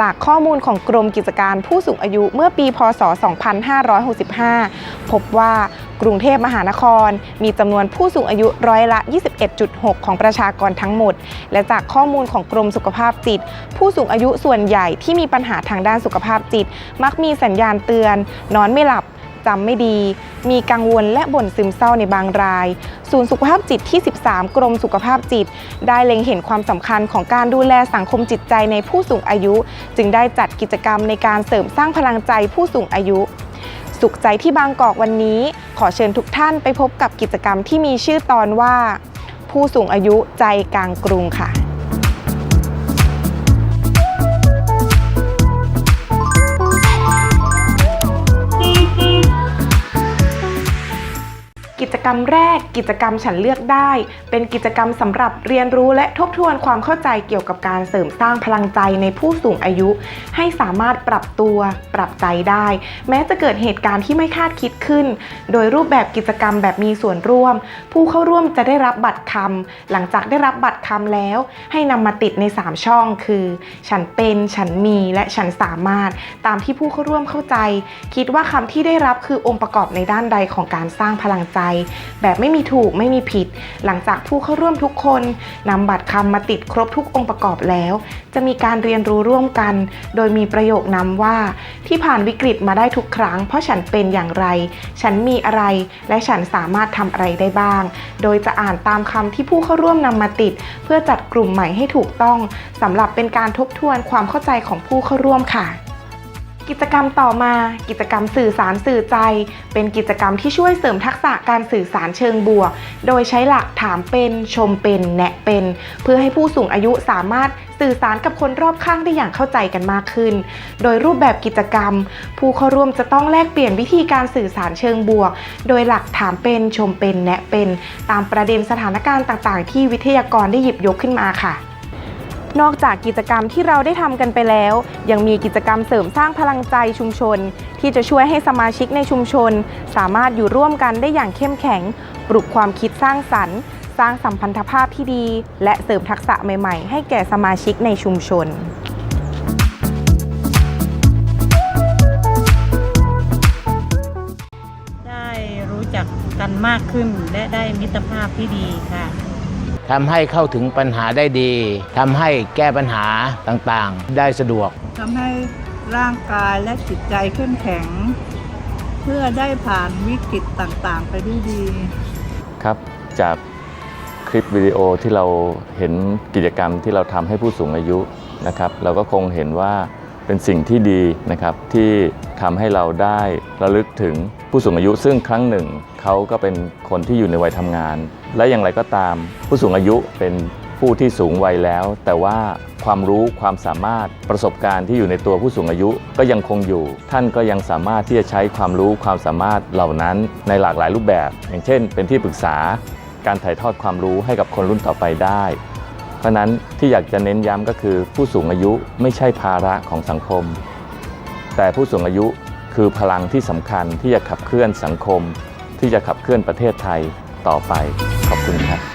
จากข้อมูลของกรมกิจการผู้สูงอายุเมื่อปี พศ 2565 พบว่ากรุงเทพมหานคร มีจำนวนผู้สูงอายุร้อยละ 21.6 ของประชากรทั้งหมด และจากข้อมูลของกรมสุขภาพจิต ผู้สูงอายุส่วนใหญ่ที่มีปัญหาทางด้านสุขภาพจิต มักมีสัญญาณเตือน นอนไม่หลับ จำไม่ดี มีกังวลและบ่นซึมเศร้าในบางราย ศูนย์สุขภาพจิตที่ 13 กรมสุขภาพจิต ได้เล็งเห็นความสำคัญของการดูแลสังคมจิตใจในผู้สูงอายุ จึงได้จัดกิจกรรมในการเสริมสร้างพลังใจผู้สูงอายุ สุขใจที่บางกอกวันนี้ ขอเชิญทุกท่านไปพบกับกิจกรรมที่มีชื่อตอนว่า ผู้สูงอายุใจกลางกรุงค่ะ กิจกรรมแรกกิจกรรมฉันเลือกได้ เป็นกิจกรรมสำหรับเรียนรู้และทบทวนความเข้าใจเกี่ยวกับการเสริมสร้างพลังใจในผู้สูงอายุ ให้สามารถปรับตัวปรับใจได้ แม้จะเกิดเหตุการณ์ที่ไม่คาดคิดขึ้น โดยรูปแบบกิจกรรมแบบมีส่วนร่วม ผู้เข้าร่วมจะได้รับบัตรคำหลังจากได้รับบัตรคำแล้ว ให้นำมาติดใน 3 ช่อง คือ ฉันเป็น ฉันมีและฉันสามารถ ตามที่ผู้เข้าร่วมเข้าใจ คิดว่าคำที่ได้รับคือองค์ประกอบในด้านใดของการสร้างพลังใจแบบไม่มีถูกไม่มีผิด หลังจากผู้เข้าร่วมทุกคนนำบัตรคำมาติดครบทุกองค์ประกอบแล้ว จะมีการเรียนรู้ร่วมกัน โดยมีประโยคนำว่า ที่ผ่านวิกฤตมาได้ทุกครั้ง เพราะฉันเป็นอย่างไร ฉันมีอะไร และฉันสามารถทำอะไรได้บ้าง โดยจะอ่านตามคำที่ผู้เข้าร่วมนำมาติด เพื่อจัดกลุ่มใหม่ให้ถูกต้องสำหรับเป็นการทบทวนความเข้าใจของผู้เข้าร่วมค่ะ กิจกรรมต่อมา กิจกรรมสื่อสารสื่อใจ เป็นกิจกรรมที่ช่วยเสริมทักษะการสื่อสารเชิงบวก โดยใช้หลักถามเป็นชมเป็นแนะเป็น เพื่อให้ผู้สูงอายุสามารถสื่อสารกับคนรอบข้างได้อย่างเข้าใจกันมากขึ้น โดยรูปแบบกิจกรรม ผู้เข้าร่วมจะต้องแลกเปลี่ยนวิธีการสื่อสารเชิงบวก โดยหลักถามเป็นชมเป็นแนะเป็น ตามประเด็นสถานการณ์ต่าง ๆ ที่วิทยากรได้หยิบยกขึ้นมาค่ะ นอกจากกิจกรรมที่เราได้ทำกันไปแล้ว ยังมีกิจกรรมเสริมสร้างพลังใจชุมชน ที่จะช่วยให้สมาชิกในชุมชน สามารถอยู่ร่วมกันได้อย่างเข้มแข็ง ปลุกความคิดสร้างสรรค์ สร้างสัมพันธภาพที่ดี และเสริมทักษะใหม่ๆ ให้แก่สมาชิกในชุมชนได้รู้จักกันมากขึ้นและได้มิตรภาพที่ดีค่ะ ทำให้เข้าถึงปัญหาได้ดีทำให้แก้ปัญหาต่างๆ ได้สะดวก ทำให้ร่างกายและจิตใจเข้มแข็ง เพื่อได้ผ่านวิกฤตต่างๆ ไปด้วยดี ครับจากคลิปวิดีโอที่เราเห็นกิจกรรมที่เราทำให้ผู้สูงอายุนะครับ เราก็คงเห็นว่า เป็นสิ่งที่ดีนะครับที่ทำให้เราได้ระลึกถึงผู้สูงอายุซึ่งครั้งหนึ่งเขาก็เป็นคนที่อยู่ในวัยทำงาน และอย่างไรก็ตามผู้สูงอายุเป็นผู้ที่สูงวัยแล้ว แต่ว่าความรู้ความสามารถประสบการณ์ที่อยู่ในตัวผู้สูงอายุก็ยังคงอยู่ ท่านก็ยังสามารถที่จะใช้ความรู้ความสามารถเหล่านั้นในหลากหลายรูปแบบ อย่างเช่น เป็นที่ปรึกษาการถ่ายทอดความรู้ให้กับคนรุ่นต่อไปได้ เพราะฉะนั้นที่อยากจะเน้นย้ำก็คือ ผู้สูงอายุไม่ใช่ภาระของสังคม แต่ผู้สูงอายุคือพลังที่สำคัญที่จะขับเคลื่อนสังคม ที่จะขับเคลื่อนประเทศไทยต่อไป ขอบคุณครับ